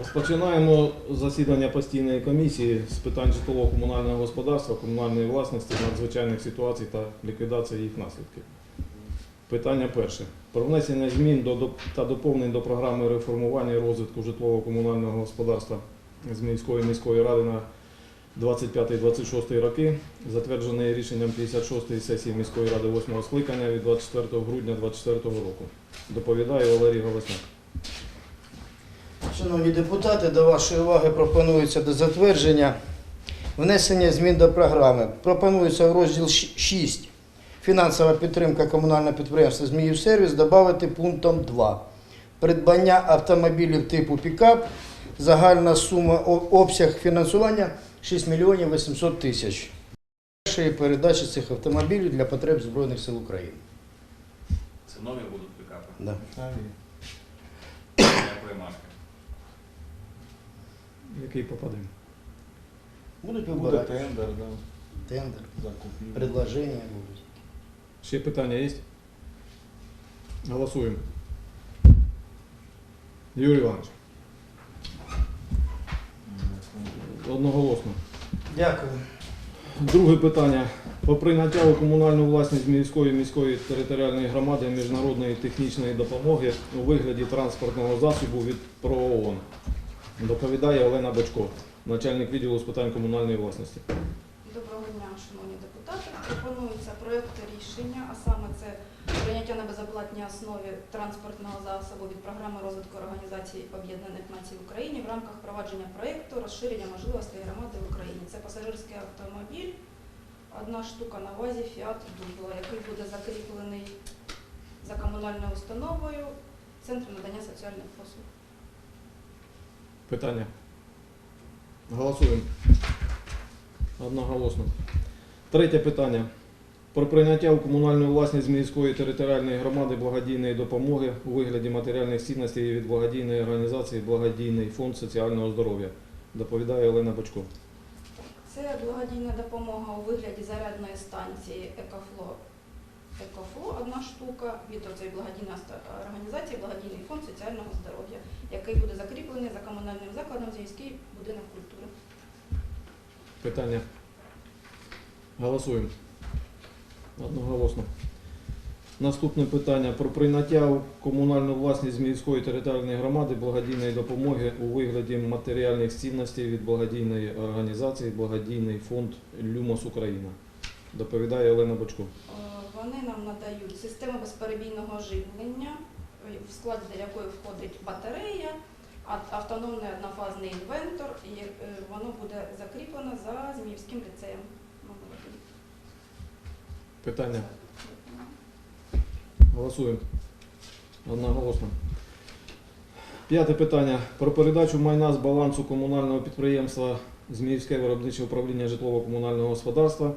Розпочинаємо засідання постійної комісії з питань житлово-комунального господарства, комунальної власності, надзвичайних ситуацій та ліквідації їх наслідків. Питання перше. Про внесення змін до, та доповнень до програми реформування і розвитку житлово-комунального господарства з міської міської ради на 25-26 роки, затверджений рішенням 56-ї сесії міської ради 8-го скликання від 24 грудня 2024 року. Доповідає Валерій Голосняк. Шановні депутати, до вашої уваги пропонується до затвердження внесення змін до програми. Пропонується в розділ 6 фінансова підтримка комунального підприємства «Зміївсервіс» додати пунктом 2. Придбання автомобілів типу пікап, загальна сума обсяг фінансування 6 мільйонів 800 тисяч. Першої передачі цих автомобілів для потреб Збройних сил України. Це нові будуть пікапи. Да. Дякую, Машка. Який попадемо? Будуть Буде тендер, да, тендер, закупівлі. предложення будуть. Ще питання є? Голосуємо. Юрій Іванович, одноголосно. Дякую. Друге питання. Про прийняття у комунальну власність міської міської територіальної громади міжнародної технічної допомоги у вигляді транспортного засобу від ПРООН. Доповідає Олена Бочко, начальник відділу з питань комунальної власності. Доброго дня, шановні депутати. Пропонується проєкт рішення, а саме це прийняття на безоплатній основі транспортного засобу від програми розвитку Організації Об'єднаних Націй в Україні в рамках провадження проєкту розширення можливостей громади в Україні. Це пасажирський автомобіль, одна штука на вазі Fiat Dublo, який буде закріплений за комунальною установою Центром надання соціальних послуг. Питання. Голосуємо. Одноголосно. Третє питання. Про прийняття у комунальну власність міської територіальної громади благодійної допомоги у вигляді матеріальних цінностей від благодійної організації Благодійний фонд соціального здоров'я. Доповідає Олена Бочко. Це благодійна допомога у вигляді зарядної станції Екофло. Штука від цієї благодійної організації Благодійний фонд соціального здоров'я, який буде закріплений за комунальним закладом Зміївський будинок культури. Питання. Голосуємо. Одноголосно. Наступне питання про прийняття у комунальну власність міської територіальної громади благодійної допомоги у вигляді матеріальних цінностей від благодійної організації Благодійний фонд Люмос Україна. Доповідає Олена Бочко. Е, Вони нам надають систему безперебійного живлення, е, в склад якої входить батарея, автономний однофазний інвентор, і е, воно буде закріплено за Зміївським ліцеєм. Питання. Голосуємо. Одноголосно. П'яте питання. Про передачу майна з балансу комунального підприємства Зміївське виробниче управління житлово-комунального господарства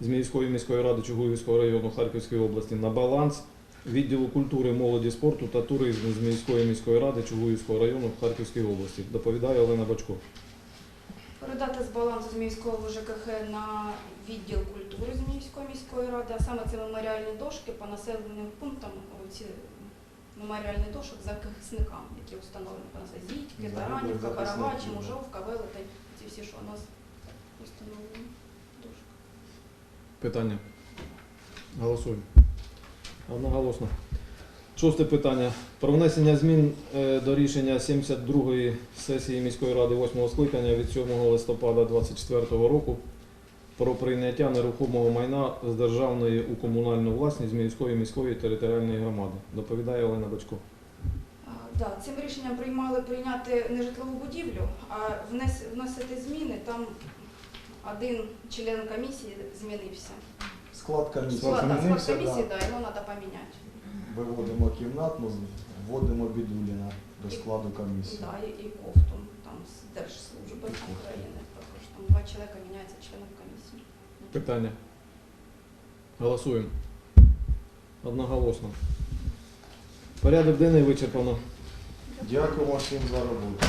Зміївської міської міської ради Чугуївського району Харківської області на баланс відділу культури, молоді, спорту та туризму Зміївської міської міської ради Чугуївського району Харківської області. Доповідає Олена Бачко. Передати з балансу Зміївського ЖКХ на відділ культури Зміївської міської міської ради, а саме це меморіальні дошки по населеним пунктам, ці меморіальні дошок захисникам, які встановлені по нас Зітьки, Таранівка, да. Мужовка, Велетень, ці всі, що у нас встановлені. Питання. Голосуємо. Одноголосно. Шосте питання. Про внесення змін е, до рішення 72-ї сесії міської ради 8 скликання від 7 листопада 2024 року про прийняття нерухомого майна з державної у комунальну власність міської міської територіальної громади. Доповідає Олена Бачко. Да, цим рішенням приймали прийняти не житлову будівлю, а вносити зміни. Там один член комісії змінився. Склад комісії Склад, склад змінився, комісії, да. да, його треба поміняти. виводимо кімнатну, вводимо бідуліна до складу комісії. Да, і, і Ковтун, там з Держслужби України також. Там два чоловіка міняються членом комісії. Питання. Голосуємо. Одноголосно. Порядок денний вичерпано. Дякуємо всім за роботу.